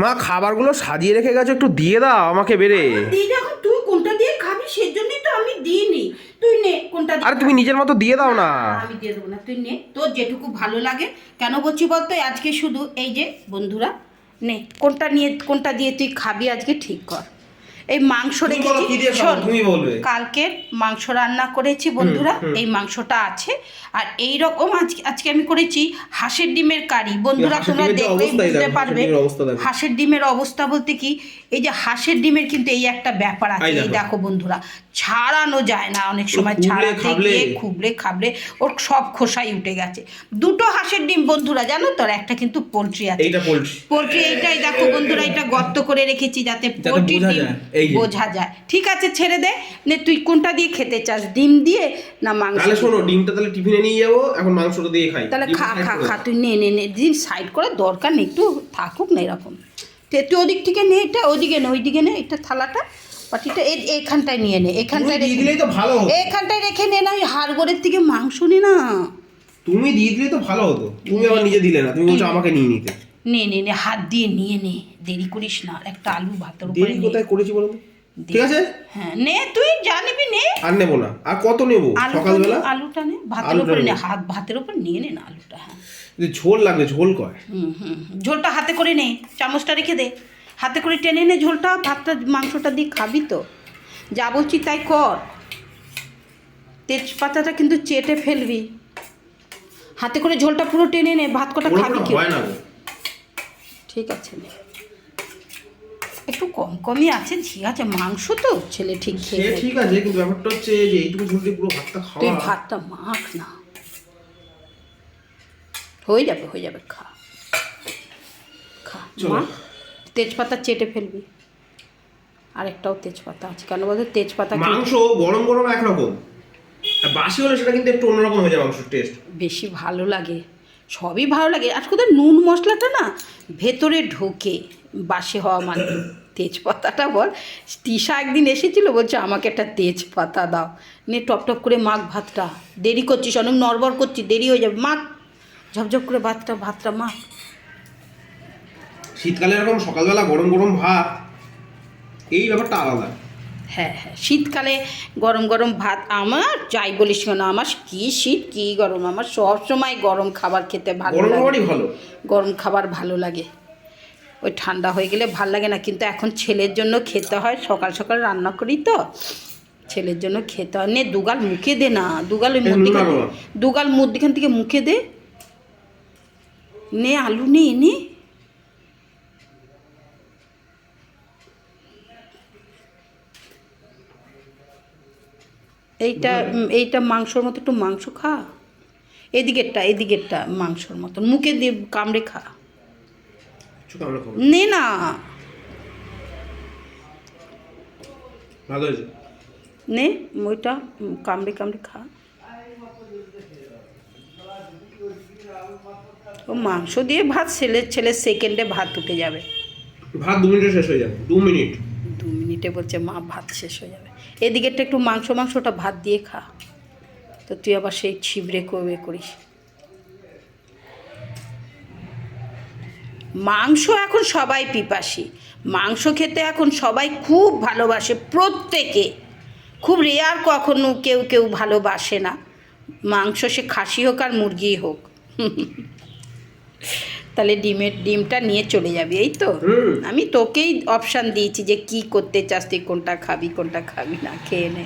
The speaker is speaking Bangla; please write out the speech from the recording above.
মা খাবারগুলো সাজিয়ে রেখে গেছো একটু দিয়ে দাও আমাকে বেড়ে। তুই কোনটা দিয়ে খাবি সেজন্যই তো আমি দিইনি। তুই নে কোনটা আরে তুমি নিজের মতো দিয়ে দাও না আমি দিয়ে দেবো না তুই নে। তোর যেটুকু ভালো লাগে। কেন বলছি বলতো আজকে শুধু এই যে বন্ধুরা নে কোনটা নিয়ে কোনটা দিয়ে তুই খাবি আজকে ঠিক কর। এই মাংস রেখেছি। তুমি বলবে। কালকে মাংস রান্না করেছি বন্ধুরা এই মাংসটা আছে। আর এই রকম আজকে আমি করেছি হাঁসের ডিমের কারি। বন্ধুরা তোমরা অবস্থাই বুঝতে পারবে। হাঁসের ডিমের অবস্থা বলতে কি এই যে হাঁসের ডিমের কিন্তু এই একটা ব্যাপার আছে। এই। দেখো বন্ধুরা ছাড়ানো যায় না। অনেক সময় ছাড়াতে। গিয়ে খুবলে খাবলে ওর সব খোসাই উঠে গেছে। দুটো হাঁসের ডিম বন্ধুরা জানো তো? একটা কিন্তু পোলট্রি আছে। এইটা পোল্ট্রি। পোলট্রি এইটাই দেখো বন্ধুরা এটা গর্ত করে রেখেছি যাতে পোলট্রি বোঝা ডিম যায়, বোঝা যায়। ঠিক আছে ছেড়ে দে। নে তুই কোনটা দিয়ে খেতে চাস? ডিম দিয়ে না মাংস তাহলে শোনো ডিমটা তাহলে টিফিনে নিয়ে যাব এখন মাংসটা দিয়ে খাই। তাহলে খা খা খা তুই নে নে নে। দিন সাইড করে দরকার নেই একটু থাকুক না এরকম। তে তুই ওদিক থেকে নে এটা ওইদিকে নে ওইদিকে নে এটা থালাটা। এই এইখানটায় নিয়ে নে এখানটায় দিয়ে দিলেই তো ভালো হতো। এখানটায় রেখে নে না ওই হাড়গোড়ের থেকে মাংস নে না। তুমি দিয়ে দিলে তো ভালো হতো। তুমি আবার নিজে দিলে না তুমি বলছো আমাকে নিয়ে নিতে। নে নে নে হাত দিয়ে নিয়ে নে দেরি করিস না একটা আলু ভাতের উপরে দেরি কোথায় করেছি বলো? ঠিক আছে? হ্যাঁ নে তুই জানিবি নে। আর নেব না। আর কত নেব সকালবেলা? আলুটা নে ভাতের উপরে নে হাত ভাতের উপর নিয়ে নে না আলুটা হ্যাঁ। ঝোল লাগবে ঝোল কয়? হুম হুম। ঝোলটা হাতে করে নে চামচটা রেখে দে। হাতে করে টেনে নে ঝোলটা ভাতটা মাংসটা দিয়ে খাবি তো। যা বলছি তাই কর। তেজপাতাটা কিন্তু চেটে ফেলবি। হাতে করে ঝোলটা পুরো টেনে নে ভাত কটা খাবি কি। ঠিক আছে একটু কম কমই আছে ঠিক আছে মাংস তো ছেলে ঠিক খেয়ে ঠিক আছে কিন্তু ব্যাপারটা হচ্ছে যে এইটুকু পুরো ভাতটা তুই ভাতটা মাখ না। হয়ে যাবে হয়ে যাবে খা। খা। মা তেজপাতা চেটে ফেলবি। আরেকটাও তেজপাতা আছে কেন বলতো তেজপাতা মাংস গরম গরম একরকম। আর বাসি হলে সেটা কিন্তু একটু অন্যরকম হয়ে যায় মাংসের টেস্ট বেশি ভালো লাগে সবই ভালো লাগে। আর কোথায় নুন মশলাটা না ভেতরে ঢোকে বাসি হওয়া মানে। তেজপাতাটা বল তিশা একদিন এসেছিল বলছে আমাকে একটা তেজপাতা দাও। নে টপ টপ করে মাখ ভাতটা। দেরি করছিস অনেক নড়বড় করছিস দেরি হয়ে যাবে। মাখ ঝপঝপ করে ভাতটা ভাতটা মাখ। শীতকালে এরকম সকালবেলা গরম গরম ভাত এই ব্যাপারটা আলাদা। হ্যাঁ হ্যাঁ শীতকালে গরম গরম ভাত আমার যাই বলিস কেন আমার কি শীত কি গরম আমার সব সময় গরম খাবার খেতে ভালো লাগে। ভালো? গরম খাবার ভালো লাগে। ওই ঠান্ডা হয়ে গেলে ভালো লাগে না কিন্তু এখন ছেলের জন্য খেতে হয় সকাল সকাল রান্না করি তো ছেলের জন্য খেতে হয়। নে দুগাল মুখে দে না দুগাল ওই মধ্যিখান। দুগাল মধ্যিখান থেকে মুখে দে। নে আলু নে নে। এইটা এইটা মাংসর মতো একটু মাংস খা। এদিকেরটা এদিকেরটা মাংসর মতন। মুখে দিয়ে কামড়ে খা। নে না। নে ওইটা কামড়ে কামড়ে খা। ও মাংস দিয়ে ভাত ছেলে ছেলে সেকেন্ডে ভাত উঠে যাবে। ভাত দু মিনিটে শেষ হয়ে যাবে। দু মিনিট। দু মিনিটে বলছে, মা, ভাত শেষ হয়ে যাবে। এদিকেরটা একটু মাংস, মাংসটা ভাত দিয়ে খা। তো তুই আবার সেই ছিবড়ে করবে করিস। মাংস এখন সবাই পিপাসি। মাংস খেতে এখন সবাই খুব ভালোবাসে প্রত্যেকে। খুব রেয়ার কখনো কেউ কেউ ভালোবাসে না। মাংস সে খাসি হোক আর মুরগি হোক। তাহলে ডিমের ডিমটা নিয়ে চলে যাবি এই তো? আমি তোকেই অপশান দিয়েছি যে কি করতে চাস তুই কোনটা খাবি কোনটা খাবি না খেয়ে নে।